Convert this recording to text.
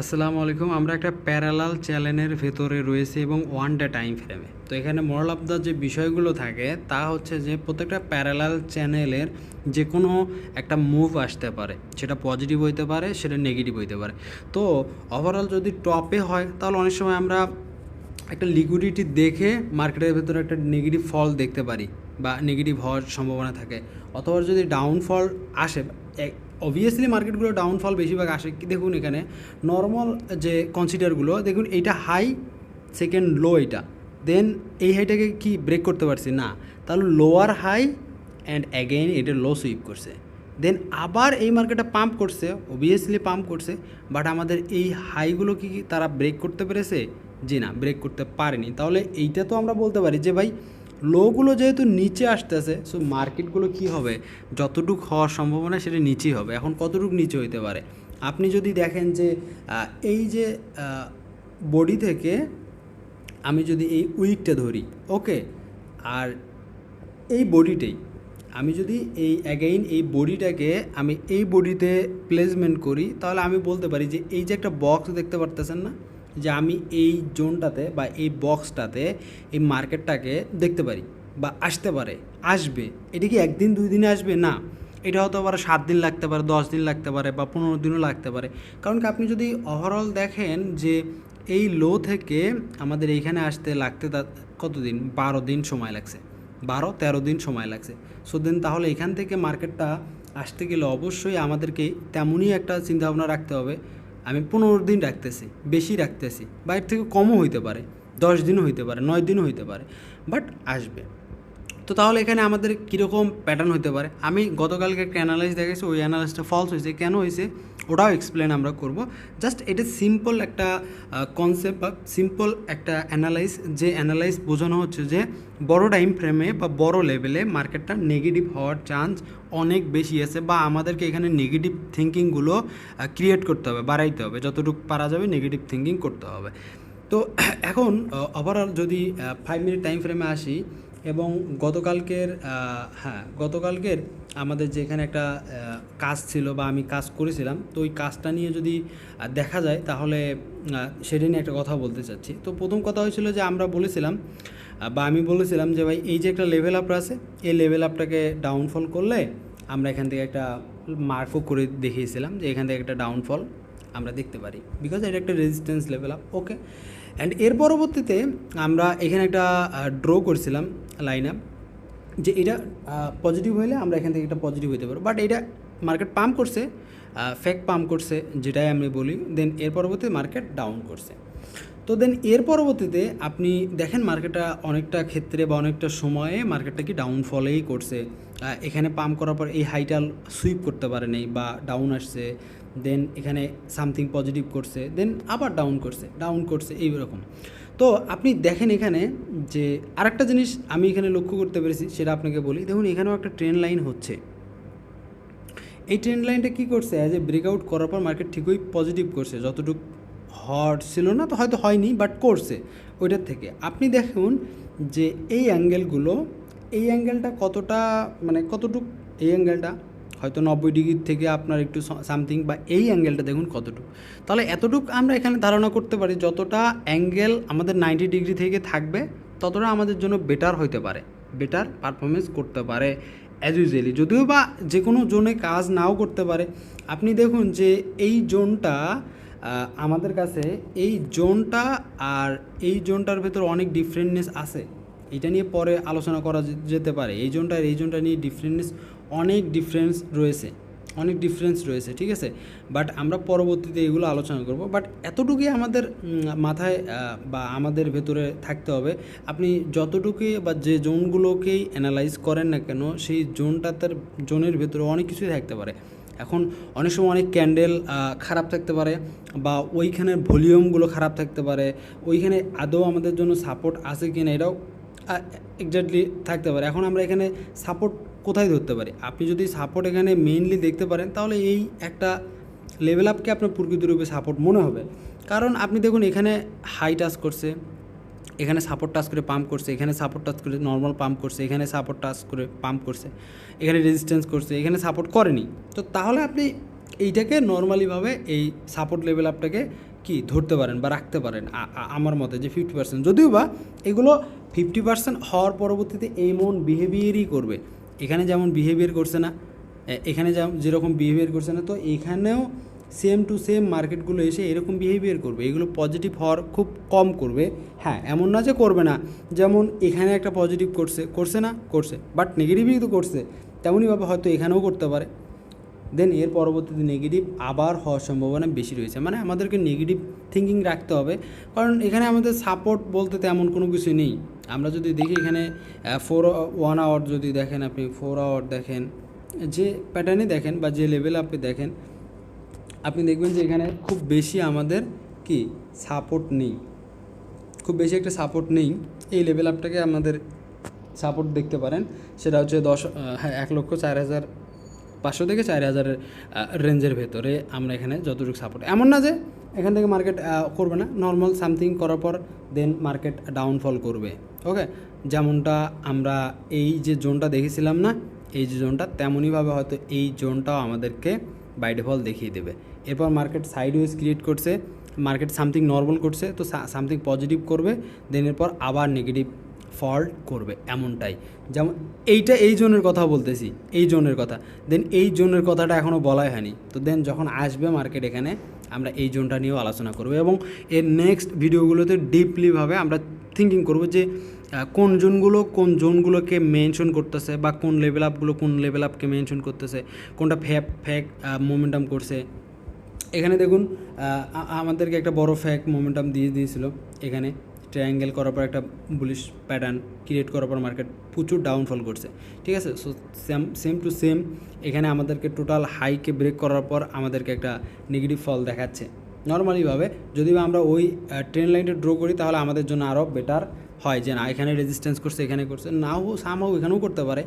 আসসালামু আলাইকুম। আমরা একটা প্যারালাল চ্যানেলের ভেতরে রয়েছে এবং ওয়ান ডে টাইম ফ্রেমে তো এখানে মোরাল অফ দ্য যে বিষয়গুলো থাকে, তা হচ্ছে যে প্রত্যেকটা প্যারালাল চ্যানেলের যে কোনো একটা মুভ আসতে পারে। সেটা পজিটিভ হইতে পারে, সেটা নেগেটিভ হইতে পারে। তো ওভারঅল যদি টপে হয়, তাহলে অনেক সময় আমরা একটা লিকুইডিটি দেখে মার্কেটের ভেতরে একটা নেগেটিভ ফল দেখতে পারি বা নেগেটিভ হওয়ার সম্ভাবনা থাকে। অথবা যদি ডাউনফল আসে অবভিয়াসলি মার্কেটগুলো ডাউনফল বেশিরভাগ আসে। দেখুন এখানে নর্মাল যে কনসিডারগুলো দেখুন এইটা হাই সেকেন্ড লো এটা। দেন এই হাইটাকে কি ব্রেক করতে পারছি? না। তাহলে লোয়ার হাই অ্যান্ড অ্যাগেইন এটা লো সুইপ করছে। দেন আবার এই মার্কেটটা পাম্প করছে অবভিয়াসলি পাম্প করছে বাট আমাদের এই হাইগুলো কি তারা ব্রেক করতে পেরেছে? জি না ব্রেক করতে পারেনি। তাহলে এইটা তো আমরা বলতে পারি যে ভাই লোগুলো যেহেতু নিচে আসতেছে সো মার্কেটগুলো কি হবে? যতটুক হওয়ার সম্ভাবনা সেটা নিচেই হবে। এখন কতটুক নিচে হইতে পারে? আপনি যদি দেখেন যে এই যে বডি থেকে আমি যদি এই উইকটা ধরি ওকে আর এই বডিটাই আমি যদি এই অ্যাগেইন এই বডিটাকে আমি এই বডিতে প্লেসমেন্ট করি, তাহলে আমি বলতে পারি যে, এই যে একটা বক্স দেখতে পারতেছেন না? যে আমি এই জোনটাতে বা এই বক্সটাতে এই মার্কেটটাকে দেখতে পারি বা আসতে পারে, আসবে। এটা কি একদিন, দুই দিনে আসবে? না। এটা হয়তো আবার সাত দিন লাগতে পারে, দশ দিন লাগতে পারে বা পনেরো দিনও লাগতে পারে। কারণ কি আপনি যদি ওভারঅল দেখেন যে এই লো থেকে আমাদের এইখানে আসতে লাগতে কতদিন? বারো দিন সময় লাগছে। বারো, তেরো দিন সময় লাগছে। সো দেন তাহলে এখান থেকে মার্কেটটা আসতে গেলে অবশ্যই আমাদেরকে তেমনই একটা চিন্তাভাবনা রাখতে হবে। আমি পনেরো দিন রাখতেছি, বেশি রাখতেছি, বা এর থেকে কমও হইতে পারে, দশ দিনও হইতে পারে, নয় দিনও হইতে পারে বাট আসবে। তো তাহলে এখানে আমাদের কীরকম প্যাটার্ন হতে পারে? আমি গতকালকে একটা অ্যানালাইজ দেখেছি, ওই অ্যানালাইসটা ফলস হয়েছে। কেন হয়েছে? ওটাও এক্সপ্লেন আমরা করব। জাস্ট এটা সিম্পল একটা কনসেপ্ট বা সিম্পল একটা অ্যানালাইস যে অ্যানালাইজ বোঝানো হচ্ছে যে বড় টাইম ফ্রেমে বা বড় লেভেলে মার্কেটটা নেগেটিভ হওয়ার চান্স অনেক বেশি আছে বা আমাদেরকে এখানে নেগেটিভ থিঙ্কিংগুলো ক্রিয়েট করতে হবে, বাড়াইতে হবে। যতটুকু পারা যাবে নেগেটিভ থিঙ্কিং করতে হবে। তো এখন ওভারঅল যদি ফাইভ মিনিট টাইম ফ্রেমে আসি এবং গতকালকের হ্যাঁ গতকালকের আমাদের যেখানে একটা কাজ ছিল বা আমি কাজ করেছিলাম, তো ওই কাজটা নিয়ে যদি দেখা যায় তাহলে সেটা নিয়ে একটা কথা বলতে চাচ্ছি। তো প্রথম কথা হয়েছিল যে আমরা বলেছিলাম বা আমি বলেছিলাম যে ভাই, এই যে একটা লেভেল আপ আছে, এই লেভেল আপটাকে ডাউনফল করলে আমরা এখান থেকে একটা মার্কও করে দেখিয়েছিলাম যে এখান থেকে একটা ডাউনফল আমরা দেখতে পারি। বিকজ এটা একটা resistance level up okay and এর পরবর্তীতে আমরা এখানে একটা ড্র করছিলাম লাইন আপ যে এটা পজিটিভ হলে আমরা এখান থেকে একটা পজিটিভ হতে পারব। বাট এটা মার্কেট পাম্প করছে ফেক পাম্প করছে, যেটাই আমি বলি। দেন এর পরবর্তীতে মার্কেট ডাউন করছে। তো দেন এর পরবর্তীতে আপনি দেখেন মার্কেটটা অনেকটা ক্ষেত্রে বা অনেকটা সময়ে মার্কেটটা কি ডাউনফলেই করছে। এখানে পাম্প করার পর এই হাইটাল সুইপ করতে পারে নেই বা ডাউন আসছে। দেন এখানে সামথিং পজিটিভ করছে দেন আবার ডাউন করছে ডাউন করছে এইরকম তো আপনি দেখেন এখানে যে আরেকটা জিনিস আমি এখানে লক্ষ্য করতে পেরেছি, সেটা আপনাকে বলি। দেখুন, এখানেও একটা ট্রেন লাইন হচ্ছে। এই ট্রেন লাইনটা কী করছে? অ্যাজ এ ব্রেকআউট করার পর মার্কেট ঠিকই পজিটিভ করছে। যতটুকু হট ছিল না, তো হয়তো হয়নি বাট করছে ওইটার থেকে। আপনি দেখুন যে এই অ্যাঙ্গেলগুলো এই অ্যাঙ্গেলটা কতটা মানে কতটুক, এই অ্যাঙ্গেলটা হয়তো নব্বই ডিগ্রির থেকে আপনার একটু সামথিং বা এই অ্যাঙ্গেলটা দেখুন কতটুকু। তাহলে এতটুকু আমরা এখানে ধারণা করতে পারি যতটা অ্যাঙ্গেল আমাদের নাইনটি ডিগ্রি থেকে থাকবে, ততটা আমাদের জন্য বেটার হইতে পারে। বেটার পারফরমেন্স করতে পারে অ্যাজ ইউজুয়ালি যদিও বা যে কোনো জোনে কাজ নাও করতে পারে, আপনি দেখুন যে এই জোনটা আমাদের কাছে এই জোনটা আর এই জোনটার ভেতর অনেক ডিফারেন্টনেস আছে। এটা নিয়ে পরে আলোচনা করা যেতে পারে। এই জোনটা আর এই জোনটা নিয়ে ডিফারেন্টনেস অনেক ডিফারেন্স রয়েছে, অনেক ডিফারেন্স রয়েছে, ঠিক আছে? বাট আমরা পরবর্তীতে এগুলো আলোচনা করব। বাট এতটুকুই আমাদের মাথায় বা আমাদের ভেতরে থাকতে হবে। আপনি যতটুকুই বা যে জোনগুলোকেই অ্যানালাইজ করেন না কেন, সেই জোনটা তার জোনের ভেতরে অনেক কিছুই থাকতে পারে। এখন অনেক সময় অনেক ক্যান্ডেল খারাপ থাকতে পারে বা ওইখানের ভলিউমগুলো খারাপ থাকতে পারে। ওইখানে আদৌ আমাদের জন্য সাপোর্ট আছে কি না এটাও এক্স্যাক্টলি থাকতে পারে। এখন আমরা এখানে সাপোর্ট কোথায় ধরতে পারি? আপনি যদি সাপোর্ট এখানে মেইনলি দেখতে পারেন, তাহলে এই একটা লেভেল আপকে আপনার প্রকৃতিরূপে সাপোর্ট মনে হবে। কারণ আপনি দেখুন, এখানে হাই টাচ করছে, এখানে সাপোর্ট টাচ করে পাম্প করছে, এখানে সাপোর্ট টাচ করে নর্মাল পাম্প করছে, এখানে সাপোর্ট টাচ করে পাম্প করছে, এখানে রেজিস্ট্যান্স করছে, এখানে সাপোর্ট করেনি। তো তাহলে আপনি এইটাকে নর্মালিভাবে এই সাপোর্ট লেভেল আপটাকে কি ধরতে পারেন বা রাখতে পারেন আমার মতে যে ফিফটি পার্সেন্ট যদিও বা এগুলো ফিফটি পার্সেন্ট হওয়ার পরবর্তীতে এমন বিহেভিয়ারই করবে। এখানে যেমন বিহেভিয়ার করছে না এখানে যেমন যেরকম বিহেভিয়ার করছে না, তো এখানেও সেম টু সেম মার্কেটগুলো এসে এরকম বিহেভিয়ার করবে। এগুলো পজিটিভ হওয়ার খুব কম করবে। হ্যাঁ এমন না যে করবে না, যেমন এখানে একটা পজিটিভ করছে করছে না, করছে বাট নেগেটিভই তো করছে। তেমনইভাবে হয়তো এখানেও করতে পারে। দেন এর পরবর্তীতে নেগেটিভ আবার হওয়ার সম্ভাবনা বেশি রয়েছে। মানে আমাদেরকে নেগেটিভ থিঙ্কিং রাখতে হবে। কারণ এখানে আমাদের সাপোর্ট বলতে তেমন কোনো কিছু নেই। আমরা যদি দেখি এখানে ফোর ওয়ান আওয়ার যদি দেখেন আপনি ফোর আওয়ার দেখেন, যে প্যাটার্নে দেখেন বা যে লেভেল আপনি দেখেন, আপনি দেখবেন যে এখানে খুব বেশি আমাদের কি? সাপোর্ট নেই। খুব বেশি একটা সাপোর্ট নেই। এই লেভেল আপটাকে আমাদের সাপোর্ট দেখতে পারেন। সেটা হচ্ছে দশ হ্যাঁ এক লক্ষ চার হাজার পাঁচশো থেকে চার হাজারের রেঞ্জের ভেতরে আমরা এখানে যতটুকু সাপোর্ট এমন না যে এখান থেকে মার্কেট করবে না। নর্মাল সামথিং করার পর দেন মার্কেট ডাউনফল করবে। ওকে যেমনটা আমরা এই যে জোনটা দেখেছিলাম না, এই যে জোনটা তেমনইভাবে হয়তো এই জোনটাও আমাদেরকে বাই ডিফল্ট দেখিয়ে দেবে। এরপর মার্কেট সাইডওয়েজ ক্রিয়েট করছে মার্কেট সামথিং নর্মাল করছে, তো সামথিং পজিটিভ করবে দেন এরপর আবার নেগেটিভ ফল্ট করবে এমনটাই। যেমন এইটা এই জোনের কথা বলতেছি, এই জোনের কথা। দেন এই জোনের কথাটা এখনও বলাই হয়নি। তো দেন যখন আসবে মার্কেট এখানে, আমরা এই জোনটা নিয়েও আলোচনা করব এবং এর নেক্সট ভিডিওগুলোতে ডিপলিভাবে আমরা থিঙ্কিং করব যে কোন জোনগুলো কোন জোনগুলোকে মেনশন করতেছে বা কোন লেভেল আপগুলো কোন লেভেল আপকে মেনশন করতেছে, কোনটা ফ্যাক ফ্যাক মোমেন্টাম করছে। এখানে দেখুন আমাদেরকে একটা বড় ফ্যাক মোমেন্টাম দিয়ে দিয়েছিল এখানে। ট্রায়াঙ্গেল করার পর একটা বুলিশ প্যাটার্ন ক্রিয়েট করার পর মার্কেট প্রচুর ডাউনফল করছে। ঠিক আছে? So same same to same এখানে আমাদেরকে টোটাল হাইকে ব্রেক করার পর আমাদেরকে একটা নেগেটিভ ফল দেখাচ্ছে। নর্মালিভাবে যদি আমরা ওই ট্রেন লাইনটা ড্র করি, তাহলে আমাদের জন্য আরও বেটার হয় যে না, এখানে রেজিস্ট্যান্স করছে, এখানে করছে। নাও সামহাও এখানেও করতে পারে।